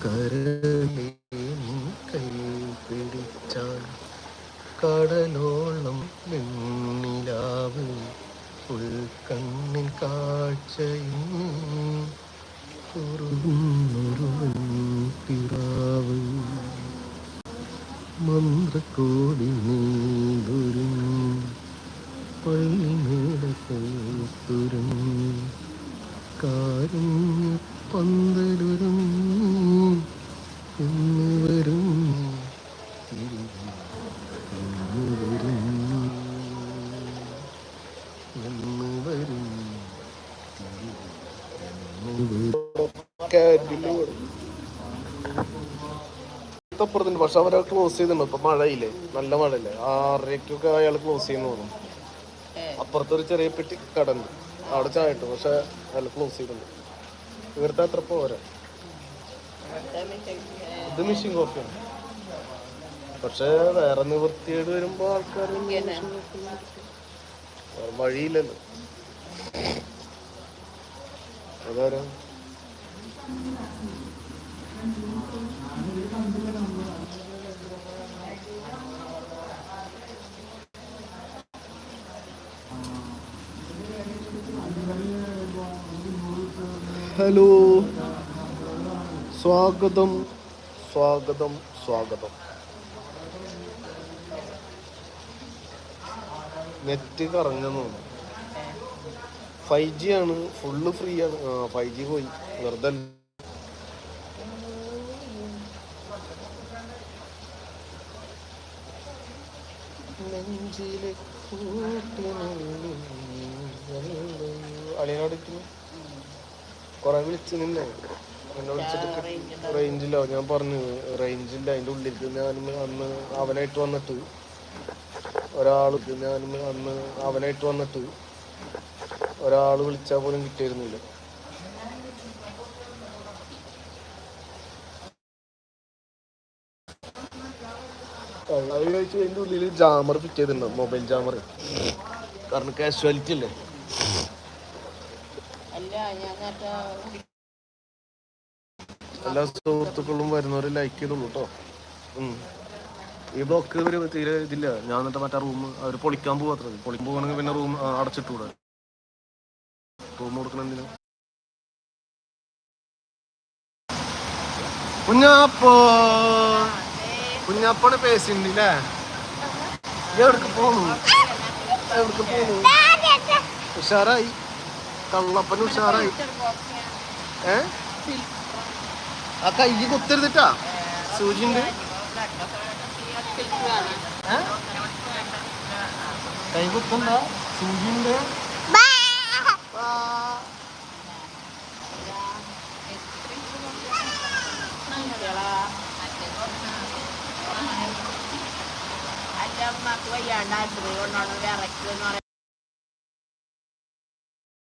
കരളേ കൈ പിടിച്ചാൽ കടലോളം വെണ്ണിലാവ് ഉൾക്കണ്ണിൻ കാഴ്ചയും പിറാവ്. മന്ത്രക്കോടി നീതുരും പള്ളിമേടത്തുരും അപ്പുറത്തുണ്ട് പക്ഷെ അവരെ ക്ലോസ് ചെയ്തിട്ടുണ്ട്. ഇപ്പൊ മഴയില്ലേ? നല്ല മഴയില്ലേ? ആറരയ്ക്കൊക്കെ അയാൾ ക്ലോസ് ചെയ്യുന്നു തോന്നുന്നു. അപ്പുറത്തൊരു ചെറിയ പെട്ടി കടണ്ട്. അവിടെ ചായ ഇട്ടു പക്ഷെ അയാൾ ക്ലോസ് ചെയ്തിട്ടുണ്ട്. ഇവിടുത്തെ അത്ര പോരാ. ഇത് മിഷീൻ കോഫിയാണ് പക്ഷെ വേറെ നിവൃത്തിയോട് വരുമ്പോ ആൾക്കാർ വഴിയില്ലല്ലോ. അതാരാ? ഹലോ. സ്വാഗതം സ്വാഗതം സ്വാഗതം. നെറ്റ് കറങ്ങുന്നു. ഫൈവ് ജി ആണ്. ഫുള്ള് ഫ്രീ ആണ്. ആ ഫൈവ് ജി പോയി. വെറുതെ അളിയനോട് കൊറേ വിളിച്ചു നിന്നെ എന്നെ വിളിച്ചിട്ട് റേഞ്ചില്ല. ഞാൻ പറഞ്ഞു റേഞ്ചില്ല. അതിന്റെ ഉള്ളിൽ ഞാൻ അന്ന് അവനായിട്ട് വന്നിട്ട് ഒരാൾ ഞാൻ അന്ന് അവനായിട്ട് വന്നിട്ട് ഒരാൾ വിളിച്ചാൽ പോലും കിട്ടിയിരുന്നില്ല. അത് കഴിച്ച് അതിന്റെ ഉള്ളിൽ ജാമർ ഫിറ്റ് ചെയ്തിട്ടുണ്ട്? Mobile jammer. കാരണം കാഷ്വാലിറ്റി അല്ലേ? എല്ലാ സുഹൃത്തുക്കളും വരുന്നവർ ലൈക്ക് ചെയ്തുള്ളൂ കേട്ടോ ഈ ബ്ലോക്ക് തീരെ ഇതില്ല. ഞാൻ എന്നിട്ട് മറ്റേ റൂം അവർ പൊളിക്കാൻ പോകാത്ര പൊളിക്കാൻ പോകണമെങ്കിൽ പിന്നെ റൂം അടച്ചിട്ടൂടെ. റൂം കൊടുക്കണം എന്തിനാ? കുഞ്ഞാപ്പോ. കുഞ്ഞാപ്പോടെ പേസിണ്ട് അല്ലേ എവിടേക്ക് പോണു? എവിടേക്ക് പോണു? ഉഷാറായി. കള്ളപ്പൻ ഉഷാറായി. ഏ? ആ കൈ കുത്തരുതിട്ടാ സൂചിണ്ട്? കൈ കുത്തണ്ട. സൂചിണ്ട് അമ്മയ്ക്ക് വയ്യാണ്ടാശുപത്രി കൊണ്ടാണ് വിറയ്ക്ക് എന്ന്